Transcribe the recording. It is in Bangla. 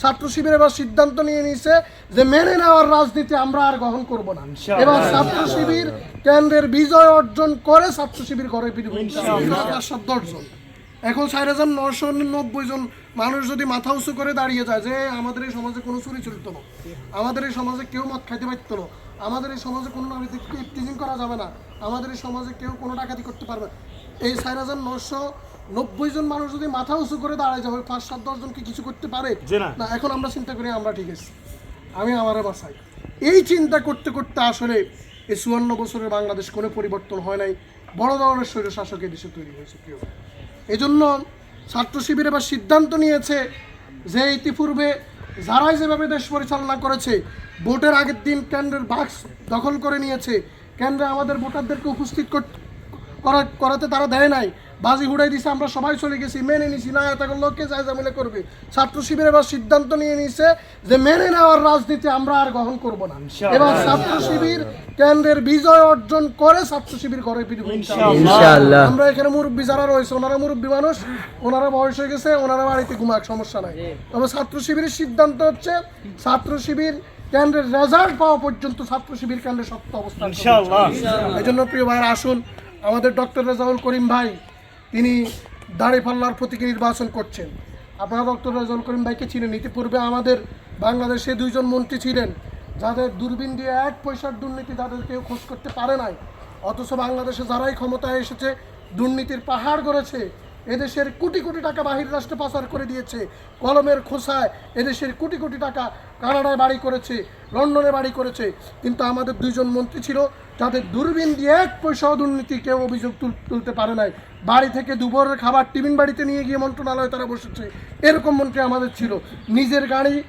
ছাত্র শিবির এবার সিদ্ধান্ত নিয়ে নিয়েছে যে মেনে নেওয়ার রাজনীতি আমরা আর গ্রহণ করব না। এবার ছাত্র শিবির কেন্দ্রের বিজয় অর্জন করে ছাত্র শিবির ঘরে ফিরবে। চারশো দশজন এখন চার হাজার নশো নব্বই জন মানুষ যদি মাথা উঁচু করে দাঁড়িয়ে যায় যে আমাদের এই সমাজে কোনো চুরি চলতো না আমাদের এই সমাজে কেউ মদ খাইতে পারতো না আমাদের এই সমাজে কোনো নারীদের করা যাবে না আমাদের এই সমাজে কেউ কোনো ডাকাতি করতে পারবে না। এই চার হাজার নশো নব্বই জন মানুষ যদি মাথা উঁচু করে দাঁড়ায় যাবে পাঁচ সাত দশ জন কি কিছু করতে পারে? না। এখন আমরা চিন্তা করি আমরা ঠিক আছি। আমি আমারে বাসাই এই চিন্তা করতে করতে আসলে এই চুয়ান্ন বছরের বাংলাদেশ কোনো পরিবর্তন হয় নাই। বড় ধরনের স্বৈর শাসক দেশে তৈরি হয়েছে প্রিয়। এই জন্য ছাত্র শিবির এবার সিদ্ধান্ত নিয়েছে যে ইতিপূর্বে যারাই যেভাবে দেশ পরিচালনা করেছে ভোটের আগের দিন কেন্দ্রের বাক্স দখল করে নিয়েছে। কেন্দ্রে আমাদের ভোটারদেরকে উপস্থিত কর- করা করাতে তারা দেয় নাই। বাজি উড়াই দিছে আমরা সবাই চলে গেছি মেনে নিছি না এটা লোককে যায় জামিলে করবে। ছাত্র শিবির এবার সিদ্ধান্ত নিয়ে নিছে যে মেনে নেওয়ার রাজনীতি আমরা আর গ্রহণ করব না। এবার ছাত্র শিবির কেন্দ্রের বিজয় অর্জন করে ছাত্র শিবির ঘরে ফিরবে আমরা এখানে মুরব্বী যারা রয়েছে ওনারা মুরব্বী মানুষ ওনারা বয়স হয়ে গেছে ওনারা বাড়িতে ঘুমাক সমস্যা নাই। তবে ছাত্র শিবিরের সিদ্ধান্ত হচ্ছে ছাত্র শিবির কেন্দ্রের রেজাল্ট পাওয়া পর্যন্ত ছাত্র শিবির কেন্দ্রের সত্য অবস্থান এই জন্য প্রিয় ভাইয়ের আসুন আমাদের ডক্টর রেজাউল করিম ভাই তিনি দাঁড়িপাল্লার প্রতীকে নির্বাচন করছেন। আপনারা ডক্টর রাজন করিম ভাইকে চিনেন। ইতিপূর্বে আমাদের বাংলাদেশে দুইজন মন্ত্রী ছিলেন। যাদের দূরবীন দিয়ে এক পয়সার দুর্নীতি তাদের কেউ খোঁজ করতে পারে নাই। অথচ বাংলাদেশে যারাই ক্ষমতায় এসেছে, দুর্নীতির পাহাড় গড়েছে। এদেশের কোটি কোটি টাকা বাহির রাষ্ট্রে পাচার করে দিয়েছে। কলমের খোসায় এদেশের কোটি কোটি টাকা কানাডায় বাড়ি করেছে, লন্ডনে বাড়ি করেছে। কিন্তু আমাদের দুইজন মন্ত্রী ছিল, যাদের দূরবীন দিয়ে এক পয়সাও দুর্নীতি কেউ অভিযোগ তুল- তুলতে পারে নাই। বাড়ি থেকে দুপুরের খাবার টিফিন বাড়িতে নিয়ে গিয়ে মন্ত্রণালয়ে তারা বসেছে। এরকম মন্ত্রী আমাদের ছিল। নিজের গাড়ি